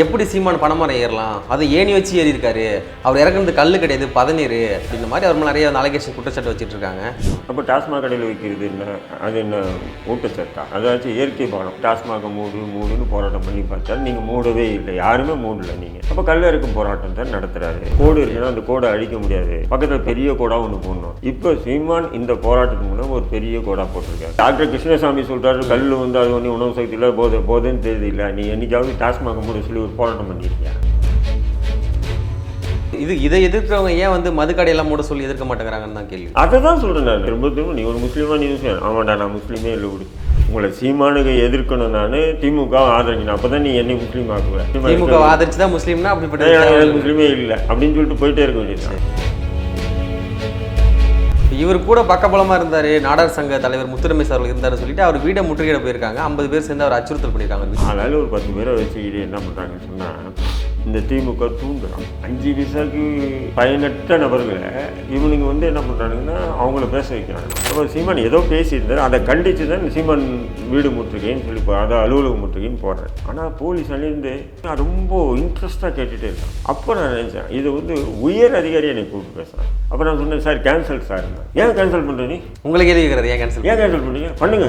எப்படி சீமான் பணமரம் ஏறலாம்? அது ஏணி வச்சு ஏறி இருக்காரு அவர் இறக்குறது கல் கிடையாது பதநீர். அப்படின்ற மாதிரி அவர் நிறைய அலகேஷன் குற்றச்சாட்டு வச்சுட்டு இருக்காங்க அப்போ டாஸ்மாக் கடையில் வைக்கிறது என்ன? அது என்ன ஊட்டச்சத்தா? அதாச்சும் இயற்கை பானம் டாஸ்மாக மூடு மூடுன்னு போராட்டம் பண்ணி பார்த்தா நீங்கள் மூடவே இல்லை. யாருமே மூடல நீங்கள் அப்போ கல் இறக்கும் போராட்டம் தான் நடத்துறாரு. கோடு இருக்குன்னா அந்த கோடை அழிக்க முடியாது. பக்கத்தில் பெரிய கோடா ஒன்று போடணும். இப்போ சீமான் இந்த போராட்டத்துக்கு மூலம் ஒரு பெரிய கோடா போட்டிருக்காரு. டாக்டர் கிருஷ்ணசாமி சொல்றாரு கல் வந்து அது ஒன்றும் உணவு சக்தி இல்லை போதை போதைன்னு தெரியல நீ என்னைக்காவது டாஸ்மாக மூட சொல்லி ஒரு போராட்டம் பண்ணியிருக்கியா இது இதை எதிர்க்கிறவங்க ஏன் வந்து மது கடையெல்லாம் மூட சொல்லி எதிர்க்க மாட்டேங்கிறாங்கன்னு தான் கேள்வி. அதை தான் சொல்கிறேன் நான். திரும்ப திரும்ப நீ ஒரு முஸ்லீமா நீ முஸ்லீம் ஆமாண்டா நான் முஸ்லீமே இல்லை விடு. உங்களை சீமானுக்கு எதிர்க்கணும் நான் திமுக ஆதரிக்கணும். அப்போ தான் நீ என்னை முஸ்லீம் ஆக்குவேன் திமுக ஆதரிச்சு தான் முஸ்லீம்னா அப்படிப்பட்ட முஸ்லீமே இல்லை அப்படின்னு சொல்லிட்டு போயிட்டே இருக்க வேண்டியது இவர் கூட பக்கபலமாக இருந்தார். நாடார் சங்க தலைவர் முத்துரமேஸ் அவர்கள் இருந்தார் சொல்லிட்டு அவர் வீடை முற்றுகையிட போயிருக்காங்க. ஐம்பது பேர் சேர்ந்து அவர் அச்சுறுத்தல் பண்ணியிருக்காங்க. அதனால ஒரு பத்து பேரை வச்சுக்கிட்டு என்ன பண்ணுறாங்கன்னு சொன்னால் இந்த திமுக தூண்டுறான் அஞ்சு விசாக்கு பயனற்ற நபர்களை இவனுங்க வந்து என்ன பண்ணுறானுங்கன்னா அவங்கள பேச வைக்கிறாங்க. அப்போ சீமான் ஏதோ பேசியிருந்தாரு. அதை கண்டித்து தான் சீமான் வீடு முற்றுகைன்னு சொல்லி போ அதை அலுவலக முற்றுகைன்னு போடுறேன் ஆனால் போலீஸ் அணிந்து நான் ரொம்ப இன்ட்ரெஸ்ட்டாக கேட்டுகிட்டே இருக்கேன் அப்போ நான் நினச்சேன் இது வந்து உயர் அதிகாரி என்னை கூப்பிட்டு பேசுகிறேன் அப்போ நான் சொன்னேன் சார் கேன்சல் சார். ஏன் கேன்சல் பண்ணுற நீ? உங்களுக்கு கேட்கறது ஏன் கேன்சல் ஏன் கேன்சல் பண்ணுறீங்க பண்ணுங்க.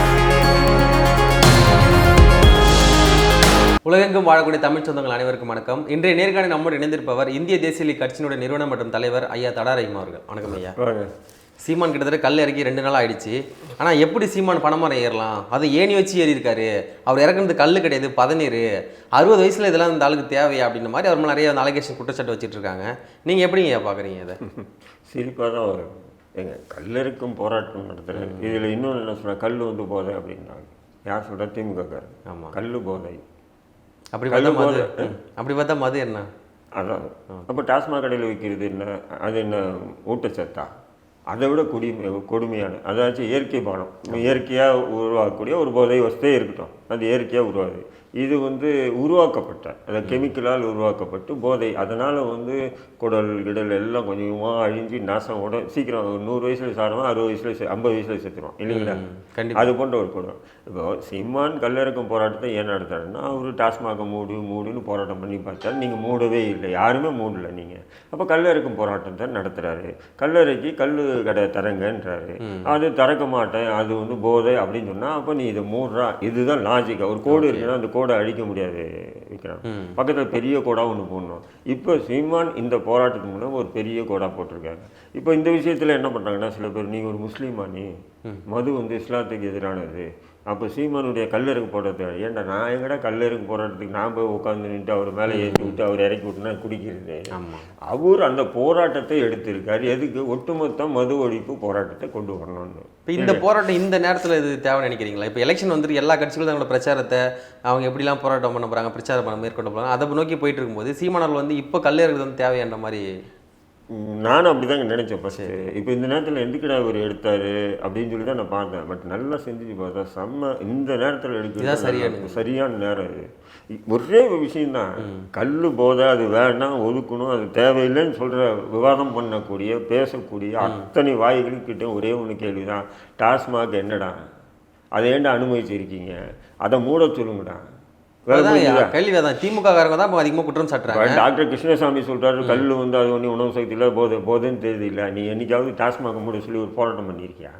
உலகெங்கும் வாழக்கூடிய தமிழ் சொந்தங்கள் அனைவருக்கும் வணக்கம். இன்றைய நேர்காணல் நம்மோடு இணைந்திருப்பவர் இந்திய தேசிய லீக் கட்சியினுடைய நிறுவனம் மற்றும் தலைவர் ஐயா தடா ரஹீம் அவர்கள். வணக்கம் ஐயா. சீமான் கிட்டத்தட்ட கல் இறக்கி ரெண்டு நாள் ஆயிடுச்சு. ஆனால் எப்படி சீமான் பணமரம் ஏறலாம்? அது ஏணி வச்சு ஏறி இருக்காரு. அவர் இறக்குறது கல் கிடையாது பதநீர். அறுபது வயசுல இதெல்லாம் இந்த ஆளுக்கு தேவையா அப்படின்ற மாதிரி அவர் நிறைய அலகேஷன் குற்றச்சாட்டு வச்சுட்டு இருக்காங்க. நீங்கள் எப்படிங்க பார்க்குறீங்க அதை சிரிப்பாக தான் வரும். எங்க கல்லறுக்கும் போராட்டம் நடத்துறாரு. இதில் இன்னொன்று என்ன சொல்கிறேன் கல் வந்து போதை அப்படின்றாங்க. யார் சொல்கிறா திமுக ஆமா. கல் போதை. அப்படி பார்த்தா மது. அப்படி பார்த்தா மது என்ன? அதான். அப்போ டாஸ்மாக் கடையில் வைக்கிறது என்ன? அது என்ன ஊட்டச்சத்தா? அதை விட கொடி கொடுமையான அதாச்சும் இயற்கை பானம். இயற்கையாக உருவாக்கக்கூடிய ஒரு போதை வசதியே இருக்கட்டும். அது இயற்கையாக உருவாகுது. இது வந்து உருவாக்கப்பட்ட அந்த கெமிக்கலால் உருவாக்கப்பட்டு போதை. அதனால் வந்து குடல் கிடல் எல்லாம் கொஞ்சம் கொஞ்சமாக அழிஞ்சு நாசம் உட சீக்கிரம் ஒரு நூறு வயசில் சாரமாக அறுபது வயசில் ஐம்பது வயசில் செத்துருவோம் இல்லைங்களா? கண்டிப்பா. அது போன்ற ஒரு குடம். இப்போ சீமான் கல்லறக்கம் போராட்டத்தை ஏன் நடத்தாருன்னா அவர் டாஸ்மாக மூடு மூடுன்னு போராட்டம் பண்ணி பார்த்தா நீங்கள் மூடவே இல்லை. யாருமே மூடல நீங்கள் அப்போ கல்லறுக்கும் போராட்டம் தான் நடத்துறாரு. கல்லறைக்கு கல் கடை தரங்கன்றாரு. அது திறக்க மாட்டேன் அது வந்து போதை அப்படின்னு சொன்னால் அப்போ நீ இதை மூடுறா. இதுதான் லாஜிக்கா ஒரு கோடு இருக்குன்னா அந்த கோடை அழிக்க முடியாது விற்கிறான் ம். பக்கத்தில் பெரிய கோடா ஒன்று போடணும். இப்போ சீமான் இந்த போராட்டத்துக்கு மூலம் ஒரு பெரிய கோடா போட்டிருக்காரு. இப்போ இந்த விஷயத்தில் என்ன பண்ணுறாங்கன்னா சில பேர் நீ ஒரு முஸ்லீமா நீ? மது வந்து இஸ்லாத்துக்கு எதிரானது. அப்போ சீமானுடைய கல்லறுக்கு போடுறது ஏன்டா நான் எங்கடா கல்லறுக்கு போராட்டத்துக்கு நான் போய் உட்காந்து நின்று அவர் மேலே ஏற்றி விட்டு அவர் இறக்கி விட்டுனா குடிக்கிறது. ஆமாம் அவர் அந்த போராட்டத்தை எடுத்திருக்காரு. எதுக்கு? ஒட்டுமொத்த மது ஒழிப்பு போராட்டத்தை கொண்டு வரணும்னு. இப்போ இந்த போராட்டம் இந்த நேரத்தில் இது தேவை நினைக்கிறீங்களா? இப்போ எலெக்ஷன் வந்துட்டு எல்லா கட்சிகளும் தங்களோட பிரச்சாரத்தை அவங்க எப்படிலாம் போராட்டம் பண்ண போகிறாங்க பிரச்சாரம் பண்ண மேற்கொண்டு போகிறாங்க அதை நோக்கி போயிட்டு இருக்கும்போது சீமானவர்கள் வந்து இப்போ கல் இறக்குறது வந்து தேவையான மாதிரி நானும் அப்படிதாங்க நினைச்சேன். ஃபஸ்ட்டு இப்போ இந்த நேரத்தில் எதுக்குடா அவர் எடுத்தாரு அப்படின்னு சொல்லி தான் நான் பார்த்தேன். பட் நல்லா செஞ்சு பார்த்தா செம்ம இந்த நேரத்தில் எடுக்கிறது சரியானது. நல்லா- சரியான நேரம். இ- ஒரே ஒரு விஷயம்தான். கல் போதை அது வேண்டாம் ஒதுக்கணும் அது தேவையில்லைன்னு சொல்கிற விவாதம் பண்ணக்கூடிய பேசக்கூடிய அத்தனை வாய்களுக்கிட்ட ஒரே ஒன்று கேள்விதான். டாஸ்மாக் என்னடா? அதை ஏன்டா அனுமதிச்சிருக்கீங்க? அதை மூட சொல்லுங்கடா? கேள்வி அதான். திமுக காரங்க தான் அதிகமாக குற்றம் சாட்டுறாங்க. டாக்டர் கிருஷ்ணசாமி சொல்றாரு கல் வந்து அது ஒன்றும் உணவு சக்தி இல்லை போதை போதைன்னு தெரியுது இல்லை நீ என்னைக்காவது டாஸ்மாக் மூட சொல்லி ஒரு போராட்டம் பண்ணியிருக்கியா?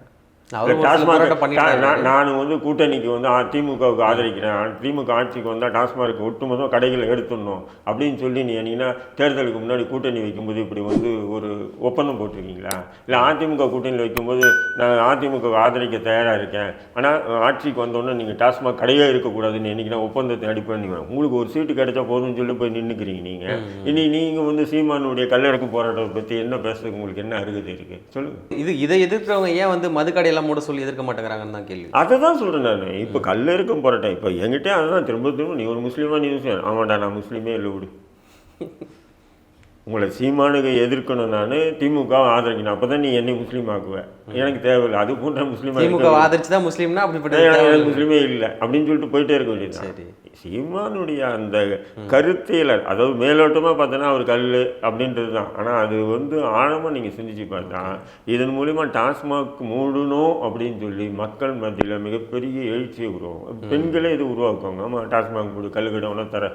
அவரு இல்ல, ஒரு சில டாஸ்மாக் போராட்டம் பண்ணிட்டு டா- தான் நான் வந்து கூட்டணிக்கு வந்து திமுகவுக்கு ஆதரிக்கிறேன். திமுக ஆட்சிக்கு வந்தால் டாஸ்மாக் ஒட்டுமொத்தம் கடைகளை எடுத்துடணும் அப்படின்னு சொல்லி நீ என்னீங்கன்னா தேர்தலுக்கு முன்னாடி கூட்டணி வைக்கும்போது இப்படி வந்து ஒரு ஒப்பந்தம் போட்டிருக்கீங்களா? இல்லை அதிமுக கூட்டணியில் வைக்கும்போது நான் அதிமுக ஆதரிக்க தயாராக இருக்கேன். ஆனால் ஆட்சிக்கு வந்தோடனே நீங்கள் டாஸ்மாக் கடையே இருக்கக்கூடாதுன்னு என்னைக்கு ஒப்பந்தத்தை நீங்கள் உங்களுக்கு ஒரு சீட்டு கிடைச்சா போதும்னு சொல்லி போய் நின்றுக்கிறீங்க நீங்கள் இனி நீங்கள் வந்து சீமானுடைய கல்லறக்கு போராட்டத்தை பற்றி என்ன பேசுறதுக்கு உங்களுக்கு என்ன அருகதை இருக்குது சொல்லுங்கள் இது இதை எதிர்க்கிறவங்க ஏன் வந்து மது கடையெல்லாம் எல்லாம் மூட சொல்லி எதிர்க்க மாட்டேங்கிறாங்கன்னு தான் கேள்வி. அதை தான் சொல்கிறேன் நான். இப்போ கல் இருக்கும் போராட்டம் இப்போ என்கிட்ட அதுதான். திரும்ப திரும்ப நீ ஒரு முஸ்லீமா நீ முஸ்லீம் ஆமாண்டா நான் முஸ்லீமே இல்லை விடு. உங்களை சீமானுக்கு எதிர்க்கணும் நான். திமுக ஆதரிக்கணும். அப்போ தான் நீ என்னை முஸ்லீம் ஆக்குவேன் எனக்கு தேவையில்லை. அது போன்ற முஸ்லீம் திமுக ஆதரிச்சு தான் முஸ்லீம்னா அப்படிப்பட்ட எனக்கு முஸ்லீமே இல்லை. அப்படின்னு சொல்லிட்டு போயிட்டே இருக்க வேண்டியது சரி. சீமானுடைய அந்த கருத்தியல அதாவது மேலோட்டமாக பார்த்தோன்னா அவர் கல் அப்படின்றது தான். ஆனால் அது வந்து ஆழமாக நீங்கள் சிந்திச்சு பார்த்தா இதன் மூலிமா டாஸ்மாக் மூடணும் அப்படின்னு சொல்லி மக்கள் மத்தியில் மிகப்பெரிய எழுச்சியை உருவாகும் பெண்களே இது உருவாக்குவாங்க. ஆமாம் டாஸ்மாக் மூடு கல் கடவுனா தர.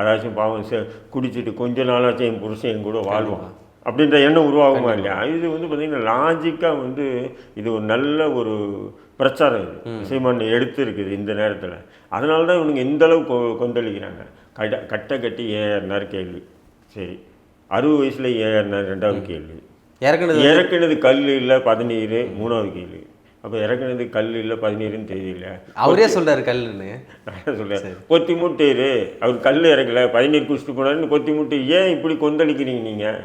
அதாச்சும் பாவம் சே குடிச்சிட்டு கொஞ்ச நாளாச்சும் என் புருஷன் என் கூட வாழ்வான் அப்படின்ற எண்ணம் உருவாகுமா இல்லையா? இது வந்து பார்த்தீங்கன்னா லாஜிக்காக வந்து இது ஒரு நல்ல ஒரு பிரச்சாரம் இது. சீமான் எடுத்து இருக்குது இந்த நேரத்தில். அதனால தான் இவனுங்க இந்த அளவு கொ கொந்தளிக்கிறாங்க. கட கட்டை கட்டி ஏறினார் கேள்வி. சரி. அறுபது வயசில் ஏறினார் ரெண்டாவது கேள்வி. இறக்குனது இறக்குனது கல் இல்லை பதினீர் மூணாவது கேள்வி. அப்போ இறக்குனது கல் இல்லை பதினீருன்னு தெரியல. அவரே சொல்றாரு கல்லுன்னு. சொல்றேன் கொத்தி முட்டையிரு அவர் கல் இறக்கல. பதினீர் குடிச்சிட்டு போனாருன்னு கொத்தி முட்டை. ஏன் இப்படி கொந்தளிக்கிறீங்க நீங்கள்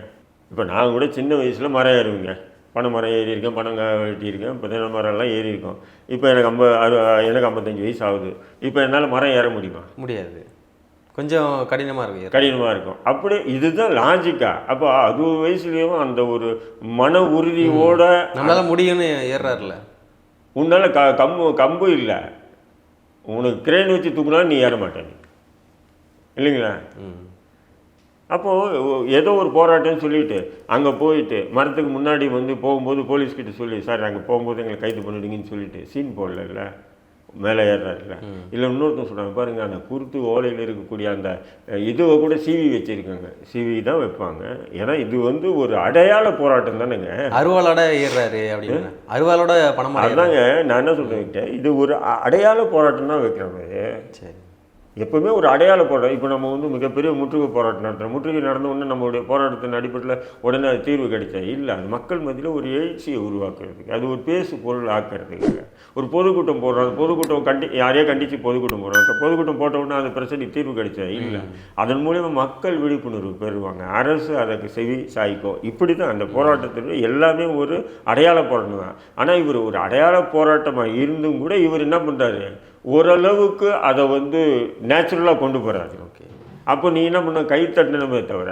இப்போ நான் கூட சின்ன வயசில் மரம் ஏறுவீங்க. பனை மரம் ஏறி இருக்கேன் பனம் வெட்டியிருக்கேன் இப்போ தென்னை மரம்லாம் ஏறி இருக்கோம் இப்போ எனக்கு ஐம்ப அறு எனக்கு ஐம்பத்தஞ்சு வயசு ஆகுது. இப்போ என்னால் மரம் ஏற முடியுமா? முடியாது. கொஞ்சம் கடினமா இருக்கு ஏற. கடினமாக இருக்கும். அப்படி இதுதான் லாஜிக்கா அப்போ அறுபது வயசுலேயும் அந்த ஒரு மன உறுதியோட நம்மளால முடியும்னு ஏறுறாருல உன்னால் க கம்பு கம்பு இல்லை. உனக்கு கிரேன் வச்சு தூக்குனாலும் நீ ஏற மாட்டே நீ இல்லைங்களா? ம். அப்போது ஏதோ ஒரு போராட்டம்னு சொல்லிட்டு அங்கே போயிட்டு மரத்துக்கு முன்னாடி வந்து போகும்போது போலீஸ்கிட்ட சொல்லி சார் அங்கே போகும்போது எங்களை கைது பண்ணிடுங்கன்னு சொல்லிட்டு சீன் போடல மேலே ஏறாருல இல்லை இன்னொருத்தன் சொல்கிறாங்க பாருங்கள் அந்த குருத்து ஓலையில் இருக்கக்கூடிய அந்த இதுவை கூட சிவி வச்சுருக்காங்க. சிவி தான் வைப்பாங்க. ஏன்னா இது வந்து ஒரு அடையாள போராட்டம் தானேங்க. அருவாளோட ஏறுறாரு அப்படின்னு. அருவாளோட பணமா. அதாங்க நான் என்ன சொல்கிறேன் இது ஒரு அடையாள போராட்டம் தான் வைக்கிறாங்க சரி. எப்பவுமே ஒரு அடையாள போராட்டம். இப்போ நம்ம வந்து மிகப்பெரிய முற்றுகை போராட்டம் நடத்துகிறோம் முற்றுகை நடந்த உடனே நம்மளுடைய போராட்டத்தின் அடிப்படையில் உடனே அது தீர்வு கிடைச்சா? இல்லை. அது மக்கள் மத்தியில் ஒரு எழுச்சியை உருவாக்குறதுக்கு அது ஒரு பேசு பொருள் ஆக்கிறதுக்கு. ஒரு பொதுக்கூட்டம் போடுறோம். அந்த பொதுக்கூட்டம் கண்டி யாரையோ கண்டித்து பொதுக்கூட்டம் போடுறோம். பொதுக்கூட்டம் போட்ட உடனே அந்த பிரச்சனைக்கு தீர்வு கிடைச்சா? இல்லை. அதன் மூலியமா மக்கள் விழிப்புணர்வு பெறுவாங்க. அரசு அதற்கு செவி சாய்க்கும் இப்படி தான் அந்த போராட்டத்தில் எல்லாமே ஒரு அடையாள போராட்டம் தான் ஆனால் இவர் ஒரு அடையாள போராட்டமாக இருந்தும் கூட இவர் என்ன பண்ணுறாரு ஓரளவுக்கு அதை வந்து நேச்சுரலாக கொண்டு போகிறாரு ஓகே அப்போ நீ என்ன பண்ண கை தட்டணுமே தவிர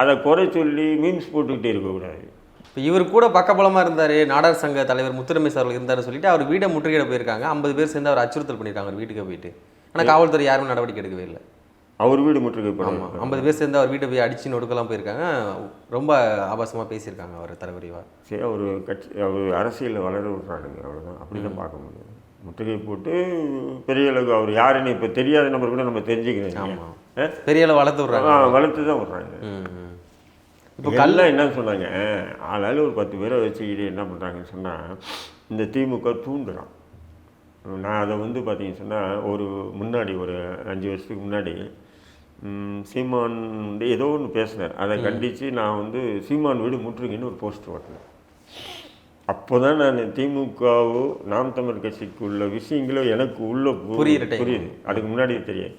அதை குறை சொல்லி மீம்ஸ் போட்டுக்கிட்டே இருக்கக்கூடாது இப்போ இவர் கூட பக்கபலமா இருந்தாரு நாடார் சங்க தலைவர் முத்துரமேஷ் அவர்கள் இருந்தாரு சொல்லிட்டு அவர் வீட்டை முற்றுகையிட போயிருக்காங்க. ஐம்பது பேர் சேர்ந்து அவர் அச்சுறுத்தல் பண்ணியிருக்காங்க அவர் வீட்டுக்கு போயிட்டு. ஆனா காவல்துறை யாரும் நடவடிக்கை எடுக்கவே இல்லை. அவர் வீடு முற்றுகை ஆமா. போடாமல் ஐம்பது பேர் சேர்ந்து அவர் வீட்டை போய் அடிச்சு நொடுக்கலாம் போயிருக்காங்க. ரொம்ப ஆபாசமா பேசியிருக்காங்க அவர் தலைவரிவா சரி அவர் கட்சி அவர் அரசியலில் வளர விட்றானுங்க அவ்வளோதான் அப்படி தான் பார்க்க முடியும். முற்றுகை போட்டு பெரிய அளவுக்கு அவர் யாருன்னு இப்போ தெரியாத நபர் கூட நம்ம தெரிஞ்சுக்கிறோம் ஆமா. பெரிய அளவு வளர்த்து விட்றாங்க. வளர்த்து தான் விட்றாங்க. இப்போ கல்லாம் என்ன சொன்னாங்க? ஆளால் ஒரு பத்து பேரை வச்சுக்கிட்டு என்ன பண்ணுறாங்கன்னு சொன்னால் இந்த திமுக தூண்டுறான். நான் அதை வந்து பார்த்தீங்கன்னு சொன்னால் ஒரு முன்னாடி ஒரு அஞ்சு வருஷத்துக்கு முன்னாடி சீமான் வந்து ஏதோ ஒன்று பேசினார். அதை கண்டித்து நான் வந்து சீமான் வீடு முற்றுகைன்னு ஒரு போஸ்டர் ஓட்டினேன். அப்போ தான் நான் திமுகவோ நாம் தமிழ் கட்சிக்கு உள்ள விஷயங்களோ எனக்கு உள்ள புரியுற. புரியுது அதுக்கு முன்னாடி தெரியாது.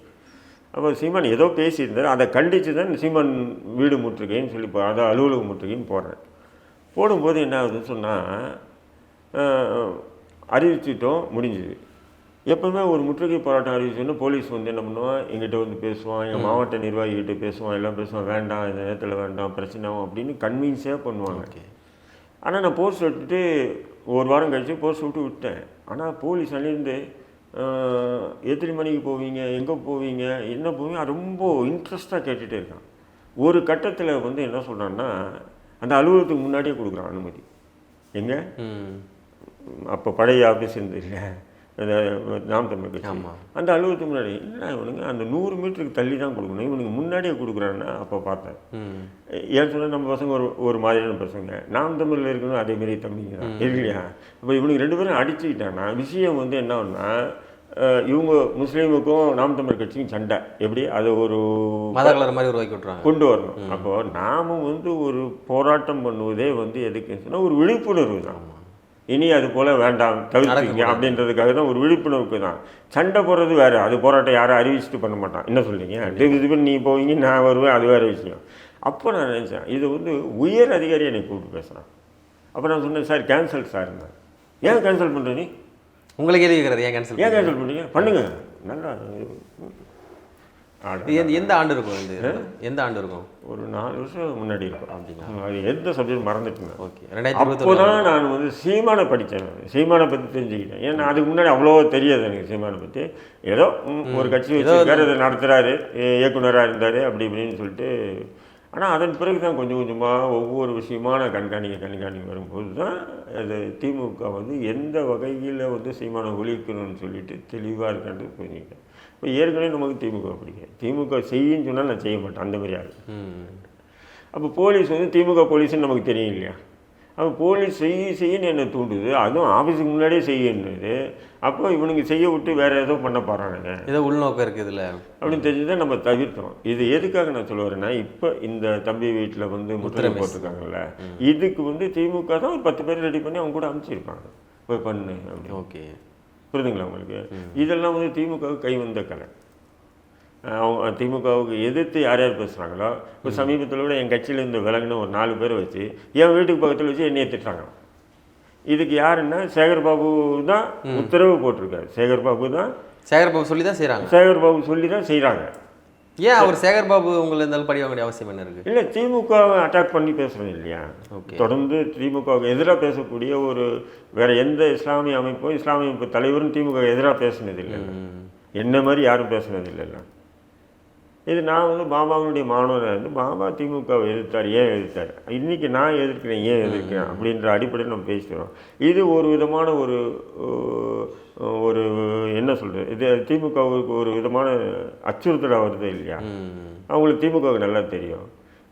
அப்போ சீமான் ஏதோ பேசியிருந்தார். அதை கண்டித்து தான் சீமான் வீடு முற்றுகைன்னு சொல்லி போ அதை அலுவலக முற்றுகைன்னு போடுறேன் போடும்போது என்ன ஆகுதுன்னு சொன்னால் அறிவிச்சிட்டோம் முடிஞ்சுது. எப்பவுமே ஒரு முற்றுகை போராட்டம் அறிவிச்சோன்னா போலீஸ் வந்து என்ன பண்ணுவான்? எங்கிட்ட வந்து பேசுவான். எங்கள் மாவட்ட நிர்வாகிகிட்ட பேசுவான். எல்லாம் பேசுவான். வேண்டாம் இந்த நேரத்தில் வேண்டாம் பிரச்சனை அப்படின்னு கன்வின்ஸே பண்ணுவாங்க. ஆனால் நான் போஸ்ட் விட்டுட்டு ஒரு வாரம் கழிச்சு போஸ்ட் விட்டு விட்டேன். ஆனால் போலீஸ் அணிந்து எத்தனை மணிக்கு போவீங்க எங்கே போவீங்க என்ன போவீங்க ரொம்ப இன்ட்ரெஸ்ட்டாக கேட்டுகிட்டே இருக்கான். ஒரு கட்டத்தில் வந்து என்ன சொல்கிறான்னா அந்த அலுவலகத்துக்கு முன்னாடியே கொடுக்குறான் அனுமதி. எங்கே? அப்போ பழைய ஆஃபீஸ் இருந்து இல்லை. அந்த நாம் தமிழ் கட்சி. அந்த அலுவலகத்துக்கு முன்னாடி என்ன இவனுங்க? அந்த நூறு மீட்டருக்கு தள்ளி தான் கொடுக்கணும். இவனுக்கு முன்னாடியே கொடுக்குறான்னா அப்போ பார்த்தேன். ஏன் சொன்னால் நம்ம பசங்க ஒரு ஒரு மாதிரியான பசங்க. நாம் தமிழில் இருக்கணும் அதே மாதிரி தம்பிங்க தான். இல்லையா? இப்போ இவனுக்கு ரெண்டு பேரும் அடிச்சுக்கிட்டான்னா விஷயம் வந்து என்ன ஒன்றா இவங்க முஸ்லீமுக்கும் நாம் தமிழ் கட்சிக்கும் சண்டை. எப்படி? அதை ஒரு மாதிரி உருவாக்கி விட்றாங்க கொண்டு வரணும். அப்போ நாம வந்து ஒரு போராட்டம் பண்ணுவதே வந்து எதுக்குன்னு சொன்னால் ஒரு விழிப்புணர்வு தான். இனி அது போல வேண்டாம் தவிர்த்துங்க. அப்படின்றதுக்காக தான் ஒரு விழிப்புணர்வுக்கு தான். சண்டை போடுறது வேறு அது போராட்டம் யாரும் அறிவிச்சிட்டு பண்ண மாட்டான். என்ன சொல்றீங்க? இது இது பண்ணி நீ போவீங்க நான் வருவேன் அது வேறு விஷயம். அப்போ நான் நினச்சேன் இது வந்து உயர் அதிகாரி என்னை கூப்பிட்டு பேசுகிறான் அப்போ நான் சொன்னேன் சார் கேன்சல் சார் ஏன் கேன்சல் பண்ணுற நீ? உங்களை கேள்வி கேட்கறது ஏன் கேன்சல் ஏன் கேன்சல் பண்ணுறீங்க பண்ணுங்க. நல்லா எந்த- எந்த ஆண்டு இருக்கும் இது? எந்த ஆண்டு இருக்கும்? ஒரு நாலு வருஷம் முன்னாடி இருக்கும். அப்படிங்களா? அது எந்த சப்ஜெக்ட் மறந்துட்டேன் ஓகே ரெண்டாயிரத்தி இருபத்தி அப்போதான் நான் வந்து சீமானை படித்தேன் சீமானை பற்றி தெரிஞ்சுக்கிட்டேன். ஏன்னா அதுக்கு முன்னாடி அவ்வளோ தெரியாது எனக்கு சீமானை பற்றி ஏதோ ஒரு கட்சி வச்சிருக்காரு அதை நடத்துகிறாரு இயக்குனராக இருந்தார் அப்படி இப்படின்னு சொல்லிட்டு. ஆனால் அதன் பிறகு தான் கொஞ்சம் கொஞ்சமாக ஒவ்வொரு விஷயமா நான் கண்காணிக்க கண்காணிக்க வரும்போது தான் அது திமுக வந்து எந்த வகையில் வந்து சீமானை ஒழிக்கணும்னு சொல்லிட்டு தெளிவாக இருக்கான்றது புரிஞ்சுக்கிட்டேன். இப்போ ஏற்கனவே நமக்கு திமுக பிடிக்கும் திமுக செய்யின்னு சொன்னால் நான் செய்ய மாட்டேன். அந்த மாதிரி ஆள். ம் அப்போ போலீஸ் வந்து திமுக போலீஸ்னு நமக்கு தெரியும் இல்லையா? அப்போ போலீஸ் செய்ய செய்யன்னு என்ன தூண்டுது. அதுவும் ஆஃபீஸுக்கு முன்னாடியே செய்யணுது அப்போ இவனுங்க செய்ய விட்டு வேற ஏதோ பண்ண போகிறானுங்க ஏதோ உள்நோக்கம் இருக்குது இதில். அப்படின்னு தெரிஞ்சுதான் நம்ம தவிர்த்தோம். இது எதுக்காக நான் சொல்ல வரேன்னா இப்போ இந்த தம்பி வீட்டில் வந்து முத்திரை போட்டிருக்காங்கல்ல இதுக்கு வந்து திமுக தான் ஒரு பத்து பேர் ரெடி பண்ணி அவங்க கூட அனுப்பிச்சிருப்பாங்க. போய் பண்ணு அப்படின்னு. ஓகே. புரியுதுங்களா உங்களுக்கு? இதெல்லாம் வந்து திமுக கை வந்த கலை. அவங்க திமுகவுக்கு எதிர்த்து யார் யார் பேசுகிறாங்களோ இப்போ சமீபத்தில் கூட என் கட்சியில் இருந்து விலகின ஒரு நாலு பேரை வச்சு என் வீட்டுக்கு பக்கத்தில் வச்சு என்னைய திட்டுறாங்க இதுக்கு யாருன்னா சேகர் பாபு தான் உத்தரவு போட்டிருக்காரு. சேகர் பாபு தான் சேகர் பாபு சொல்லி தான் செய்கிறாங்க சேகர் பாபு சொல்லி தான் செய்கிறாங்க ஏன் அவர் சேகர் பாபு உங்களை இருந்தாலும் படி வாங்க வேண்டிய அவசியம் என்ன இருக்கு? இல்லை திமுகவை அட்டாக் பண்ணி பேசுறது இல்லையா. தொடர்ந்து திமுகவுக்கு எதிராக பேசக்கூடிய ஒரு வேற எந்த இஸ்லாமிய அமைப்பும் இஸ்லாமிய அமைப்பு தலைவரும் திமுக எதிராக பேசுனது இல்லை ம். என்ன மாதிரி யாரும் பேசுனது இல்லைல்ல இது நான் வந்து பாபாவுடைய மாணவராக இருந்து பாபா திமுகவை எதிர்த்தார் ஏன் எதிர்த்தார்? இன்னைக்கு நான் எதிர்க்கிறேன் ஏன் எதிர்க்கிறேன் அப்படின்ற அடிப்படையில் நம்ம பேசிக்கிறோம். இது ஒரு விதமான ஒரு ஒரு என்ன சொல்கிறது இது திமுகவுக்கு ஒரு விதமான அச்சுறுத்தலாக வருது இல்லையா? அவங்களுக்கு திமுகவுக்கு நல்லா தெரியும்.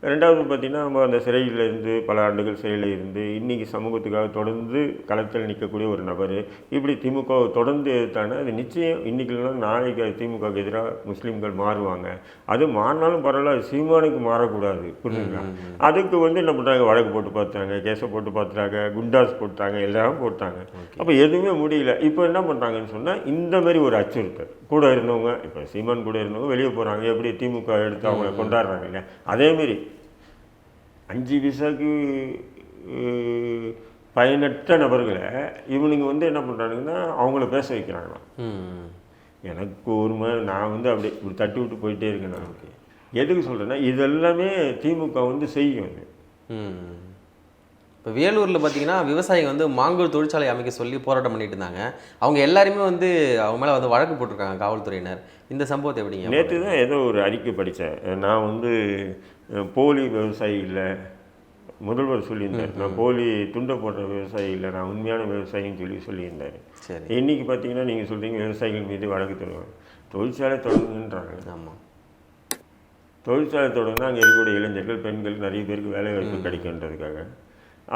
ரெண்டாவது பார்த்தீங்கன்னா நம்ம அந்த சிறையில் இருந்து பல ஆண்டுகள் சிறையில் இருந்து இன்னைக்கு சமூகத்துக்காக தொடர்ந்து களத்தில் நிற்கக்கூடிய ஒரு நபர். இப்படி திமுக தொடர்ந்து எதிர்த்தானா அது நிச்சயம் இன்னைக்குலாம் நாளைக்கு திமுகவுக்கு எதிராக முஸ்லீம்கள் மாறுவாங்க. அது மாறினாலும் பரவாயில்ல அது சீமானுக்கு மாறக்கூடாது. புரிஞ்சுங்களா? அதுக்கு வந்து என்ன பண்ணுறாங்க வழக்கு போட்டு பார்த்தாங்க கேஸை போட்டு பார்த்துட்டாங்க குண்டாஸ் போட்டாங்க எல்லாம் போட்டாங்க. அப்போ எதுவுமே முடியல. இப்போ என்ன பண்ணுறாங்கன்னு சொன்னால் இந்த மாதிரி ஒரு அச்சுறுத்தல். கூட இருந்தவங்க இப்போ சீமான் கூட இருந்தவங்க வெளியே போகிறாங்க எப்படி திமுக எடுத்து அவங்கள கொண்டாடுறாங்க இல்லையா? அதேமாரி அஞ்சு விசாக்கு பயனற்ற நபர்களை இவனுங்க வந்து என்ன பண்ணுறானுங்கன்னா அவங்கள பேச வைக்கிறாங்களாம். ம். எனக்கு ஒரு மாதிரி நான் வந்து அப்படி இப்படி தட்டி விட்டு போயிட்டே இருக்கேன் நான் எதுக்கு சொல்கிறேன்னா இதெல்லாமே திமுக வந்து செய்யும் அது இப்போ வேலூரில் பார்த்தீங்கன்னா விவசாயிங்க வந்து மாங்கூர் தொழிற்சாலை அமைக்க சொல்லி போராட்டம் பண்ணிட்டு இருந்தாங்க. அவங்க எல்லாருமே வந்து அவங்க மேலே வந்து வழக்கு போட்டிருக்காங்க காவல்துறையினர். இந்த சம்பவத்தை எப்படிங்க நேற்று தான் ஏதோ ஒரு அறிக்கை படித்தேன். நான் வந்து போலி விவசாயி இல்லை முதல்வர் சொல்லியிருந்தார். நான் போலி துண்டை போடுற விவசாயி இல்லை நான் உண்மையான விவசாயின்னு சொல்லி சொல்லியிருந்தார். சரி. இன்னைக்கு பார்த்தீங்கன்னா நீங்கள் சொல்கிறீங்க விவசாயிகள் மீது வழக்கு தருவாங்க தொழிற்சாலை தொடங்குன்றாங்க ஆமாம் தொழிற்சாலை தொடங்கினா அங்கே இருக்கக்கூடிய இளைஞர்கள் பெண்கள் நிறைய பேருக்கு வேலை வாய்ப்பு கிடைக்குன்றதுக்காக.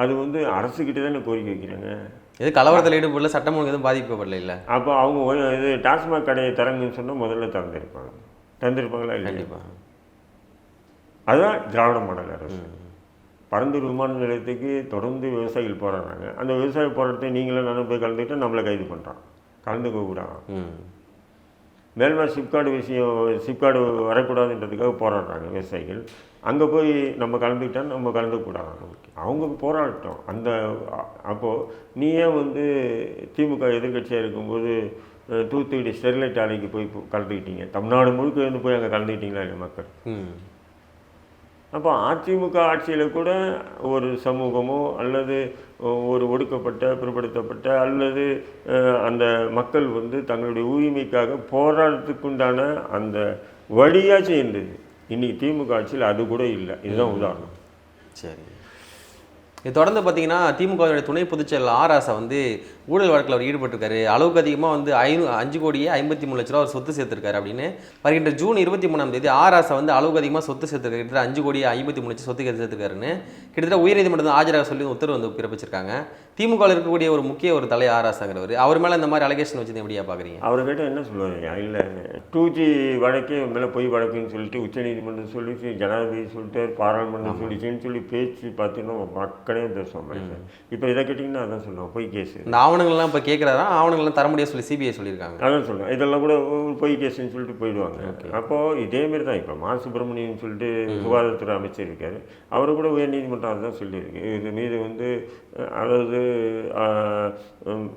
அது வந்து அரசுக்கிட்ட தானே கோரிக்கை வைக்கிறாங்க. இது கலவரத்தில் ஈடுபடல சட்டம் ஒழுங்கு எதுவும் பாதிக்கப்படல இல்லை அப்போ அவங்க இது டாஸ்மாக் கடையை திறங்குன்னு சொன்னால் முதல்ல திறந்திருப்பாங்க. திறந்திருப்பாங்களா கண்டிப்பாக அதுதான் திராவிட மாடல் அரசு. பரந்தூர் விமான நிலையத்துக்கு தொடர்ந்து விவசாயிகள் போராடுறாங்க. அந்த விவசாய போராட்டத்தை நீங்களும் நானும் போய் கலந்துக்கிட்டு நம்மளை கைது பண்ணுறான் கலந்துக்க கூடாது. ம். மேல்மா சிப்காடு விஷயம் சிப்காடு வரக்கூடாதுன்றதுக்காக போராடுறாங்க விவசாயிகள். அங்கே போய் நம்ம கலந்துக்கிட்டா நம்ம கலந்துக்கூடாது அவங்க போராட்டம் அந்த அப்போது நீ ஏன் வந்து திமுக எதிர்க்கட்சியாக இருக்கும்போது தூத்துக்குடி ஸ்டெர்லைட் ஆலைக்கு போய் கலந்துக்கிட்டீங்க. தமிழ்நாடு முழுக்க இருந்து போய் அங்கே கலந்துக்கிட்டீங்களா இல்லை மக்கள்? அப்போ அதிமுக ஆட்சியில் கூட ஒரு சமூகமோ அல்லது ஒரு ஒடுக்கப்பட்ட பிற்படுத்தப்பட்ட அல்லது அந்த மக்கள் வந்து தங்களுடைய உரிமைக்காக போராட்டத்துக்குண்டான அந்த வழியாச்சும் இருந்தது இன்றைக்கி திமுக ஆட்சியில் அது கூட இல்லை. இதுதான் உதாரணம். சரி. இது தொடர்ந்து பார்த்தீங்கன்னா திமுகவுடைய துணை பொதுச்செயலர் ஆர் ஆசா வந்து ஊழல் வழக்கில் அவர் ஈடுபட்டிருக்காரு. அளவுக்கு அதிகமாக வந்து ஐநூ அஞ்சு கோடியே ஐம்பத்தி மூணு லட்ச ரூபா அவர் சொத்து சேர்த்திருக்காரு அப்படின்னு. வருகின்ற ஜூன் இருபத்தி மூணாம் தேதி ஆர் ஆசா வந்து அளவுக்கு அதிகமாக சொத்து சேர்த்திருக்காரு. கிட்டத்தட்ட அஞ்சு கோடியே ஐம்பத்தி மூணு லட்சம் சொத்து சேர்த்திருக்காருன்னு கிட்டத்தட்ட உயர்நீதிமன்றம் ஆஜராக சொல்லி உத்தரவு வந்து பிறப்பிச்சிருக்காங்க. திமுகவில் இருக்கக்கூடிய ஒரு முக்கிய ஒரு தலை ஆர் ஆசாங்கிறவர் அவர் மேலே இந்த மாதிரி அலிகேஷன் வச்சு எப்படியா பார்க்குறீங்க அவர்கிட்ட என்ன சொல்லுவாங்க? இல்லை. டூ ஜி வழக்கே மேலே பொய் வழக்குன்னு சொல்லிட்டு உச்சநீதிமன்றம் சொல்லிச்சு ஜனாதிபதி சொல்லிட்டு பாராளுமன்றம் சொல்லிச்சுன்னு சொல்லி பேச்சு பார்த்தீங்கன்னா மக்கள் மனுஷன் இப்போ இதை கேட்டிங்கன்னா அதான் சொல்லுவோம் பொய் கேஸ். இந்த ஆவணங்கள்லாம் இப்போ கேட்குறாரா ஆவணங்கள்லாம் தர முடியாது சொல்லி சிபிஐ சொல்லியிருக்காங்க. அதான் சொல்லுவேன் இதெல்லாம் கூட ஒரு பொய் கேஸ்ன்னு சொல்லிட்டு போயிடுவாங்க. அப்போது இதேமாரி தான் இப்போ மா சுப்பிரமணியன் சொல்லிட்டு சுகாதாரத்துறை அமைச்சர் இருக்கார். அவரை கூட உயர்நீதிமன்றம் அதுதான் சொல்லியிருக்கு. இது மீது வந்து அதாவது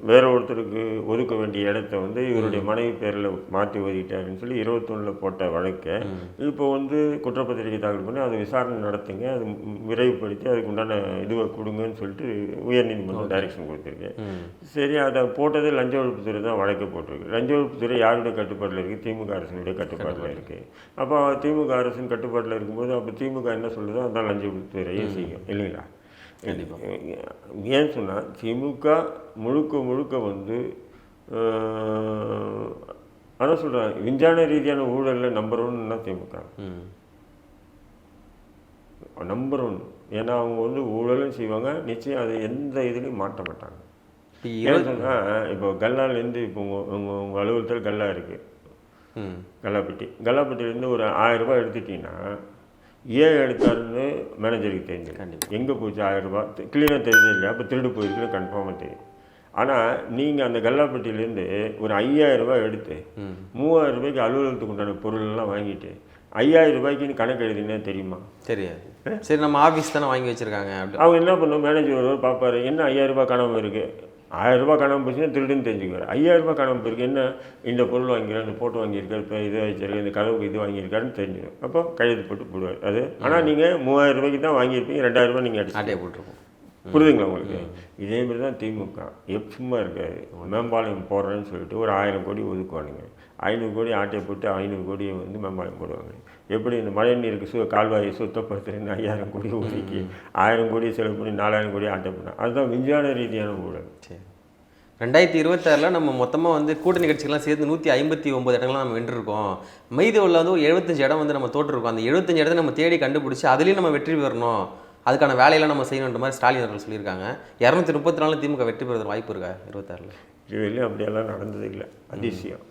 வேற ஒருத்தருக்கு ஒதுக்க வேண்டிய இடத்த வந்து இவருடைய மனைவி பேரில் மாற்றி ஒதுக்கிட்டாருன்னு சொல்லி இருபத்தொன்னில் போட்ட வழக்கை இப்போ வந்து குற்றப்பத்திரிகை தாக்கல் பண்ணி அதை விசாரணை நடத்துங்க அது விரைவுபடுத்தி அதுக்கு உண்டான இதுவை கொடுங்கன்னு சொல்லிட்டு உயர்நீதிமன்றம் டைரக்ஷன் கொடுத்துருக்கு சரி அதை போட்டது லஞ்ச ஒழிப்புத்துறை தான் வழக்கு போட்டிருக்கு. லஞ்ச ஒழிப்புத்துறை யாருடைய கட்டுப்பாட்டில் இருக்குது திமுக அரசினுடைய கட்டுப்பாட்டில் இருக்குது அப்போ திமுக அரசின் கட்டுப்பாட்டில் இருக்கும்போது அப்போ திமுக என்ன சொல்லுதோ அதான் லஞ்ச ஒழிப்புத்துறையே செய்யும். இல்லைங்களா? ஏன் சொன்னால் திமுக முழுக்க முழுக்க வந்து அதான் சொல்கிறேன் விஞ்ஞான ரீதியான ஊழலில் நம்பர் ஒன்னா திமுக. நம்பர் ஒன் ஏன்னா அவங்க வந்து ஊழலும் செய்வாங்க நிச்சயம் அது எந்த இதுலையும் மாட்ட மாட்டாங்க. இப்போ ஏன்னு கல்லாலேருந்து இப்போ உங்கள் உங்கள் உங்கள் அலுவலகத்தில் கல்லா இருக்குது கல்லாப்பட்டி. கல்லாப்பட்டியிலேருந்து ஒரு ஆயிரம் ரூபாய் எடுத்துட்டீங்கன்னா ஏன் எடுத்தாருன்னு மேனேஜருக்கு தெரிஞ்சு. எங்கே போச்சு? ஆயிரம் ரூபாய். கிளீனாக தெரிஞ்சது இல்லையா அப்போ திருடு போயிருக்குன்னு கன்ஃபார்மாக தெரியும். ஆனால் நீங்கள் அந்த கல்லாப்பட்டியிலேருந்து ஒரு ஐயாயிரம் ரூபாய் எடுத்து மூவாயிரம் ரூபாய்க்கு அலுவலகத்துக்கு உண்டான பொருளெல்லாம் வாங்கிட்டு ஐயாயிரம் ரூபாய்க்குன்னு கணக்கு எழுதினேன் தெரியுமா? தெரியாது. சரி நம்ம ஆஃபீஸ் தானே வாங்கி வச்சிருக்காங்க. அப்படி அவங்க என்ன பண்ணும்? மேனேஜர் வருவார் பார்ப்பாரு. என்ன ஐயாயிரம் ரூபாய் காணாமல் இருக்கு? ஆயிரம் ரூபாய் காணாமல் போச்சுன்னா திருடுன்னு தெரிஞ்சுக்குவார். ஐயாயிரம் ரூபாய் காணாமல் போயிருக்கு. என்ன? இந்த பொருள் வாங்கியிருக்காரு இந்த போட்டு வாங்கியிருக்காரு இப்போ இது வச்சிருக்காரு இந்த கதவுக்கு இது வாங்கியிருக்காருன்னு தெரிஞ்சிடும் அப்போ கையெழுத்து போட்டு போடுவார். அது? ஆனால் நீங்கள் மூவாயிரம் ரூபாய்க்கு தான் வாங்கியிருப்பீங்க ரெண்டாயிரம் ரூபாய் நீங்கள் அடிச்சு ஆட்டையை போட்டிருக்கோம். புரியுதுங்களா உங்களுக்கு? இதே மாதிரி தான் திமுக. எப் சும்மா இருக்காது மேம்பாளையம் போடுறேன்னு சொல்லிட்டு ஒரு ஆயிரம் கோடி ஒதுக்குவானுங்க. ஐநூறு கோடி ஆட்டையை போட்டு ஐநூறு கோடியை வந்து மேம்பாளையம் போடுவாங்க எப்படி இந்த மழை நீருக்கு சு கால்வாயை சுத்தப்படுத்துறேன்னு ஐயாயிரம் கோடி ஒதுக்கி ஆயிரம் கோடி செலவு பண்ணி நாலாயிரம் கோடி ஆட்டை பண்ண அதுதான் விஞ்ஞான ரீதியான ஊழல். சரி. ரெண்டாயிரத்தி இருபத்தாறில் நம்ம மொத்தமாக வந்து கூட்டணி கட்சிகள்லாம் சேர்த்து நூற்றி ஐம்பத்தி ஒம்பது இடங்கள்லாம் நம்ம வென்றிருக்கோம். மீதி உள்ள வந்து ஒரு எழுபத்தஞ்சு இடம் வந்து நம்ம தோற்றுருக்கோம். அந்த எழுபத்தஞ்சு இடத்த நம்ம தேடி கண்டுபிடிச்சி அதுலேயும் நம்ம வெற்றி பெறணும். அதுக்கான வேலையெல்லாம் நம்ம செய்யணுன்ற மாதிரி ஸ்டாலின் அவர்கள் சொல்லியிருக்காங்க. இரநூத்தி முப்பத்தி நாலு திமுக வெற்றி பெறுவதற்கு வாய்ப்பு இருக்கா இருபத்தாறில்? இதுவரையிலும் அப்படியெல்லாம் நடந்தது இல்லை. அதிசயம்.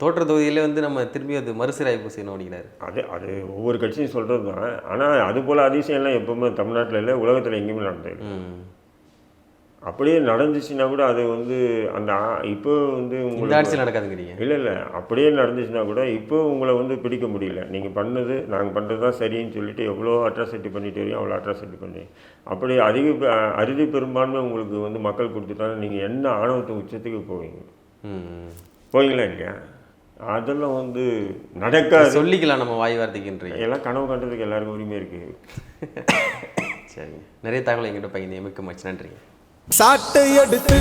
தோற்ற தொகுதியிலே வந்து நம்ம திரும்பி அது மறுசீராய்வு செய்யணும் அப்படிங்கிறாரு அது அது ஒவ்வொரு கட்சியும் சொல்கிறது தான். ஆனால் அது போல் அதிசயம்லாம் எப்பவுமே தமிழ்நாட்டில் இல்லை உலகத்தில் எங்கேயுமே நடந்தது அப்படியே நடந்துச்சுன்னா கூட அது வந்து அந்த இப்போ வந்து உங்களுக்கு ஆட்சியில் நடக்காதுங்கிறீங்க. இல்லை இல்லை. அப்படியே நடந்துச்சுன்னா கூட இப்போ உங்களை வந்து பிடிக்க முடியல. நீங்கள் பண்ணது நாங்கள் பண்ணுறது தான் சரின்னு சொல்லிட்டு எவ்வளோ அட்ராசிட்டி பண்ணிட்டு வரையும் அவ்வளோ அட்ராசிட்டி பண்ணி. அப்படி அதிக அறுதி பெரும்பான்மை உங்களுக்கு வந்து மக்கள் கொடுத்துட்டாங்க நீங்கள் என்ன ஆணவத்து உச்சத்துக்கு போவீங்க? போவீங்களா இல்லையா? அதெல்லாம் வந்து நடக்காது. சொல்லிக்கலாம் நம்ம வாய் வார்த்தைக்குன்றீங்க. எல்லாம் கனவு கண்டதுக்கு எல்லாருக்கும் உரிமை இருக்குது சரிங்க. நிறைய தகவல் எங்கிட்ட பகிர்ந்து மிக்க மச்சு நன்றிங்க. சாட்டை எடுத்து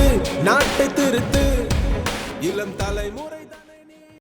நாட்டை திருத்து இளம் தலைமுறை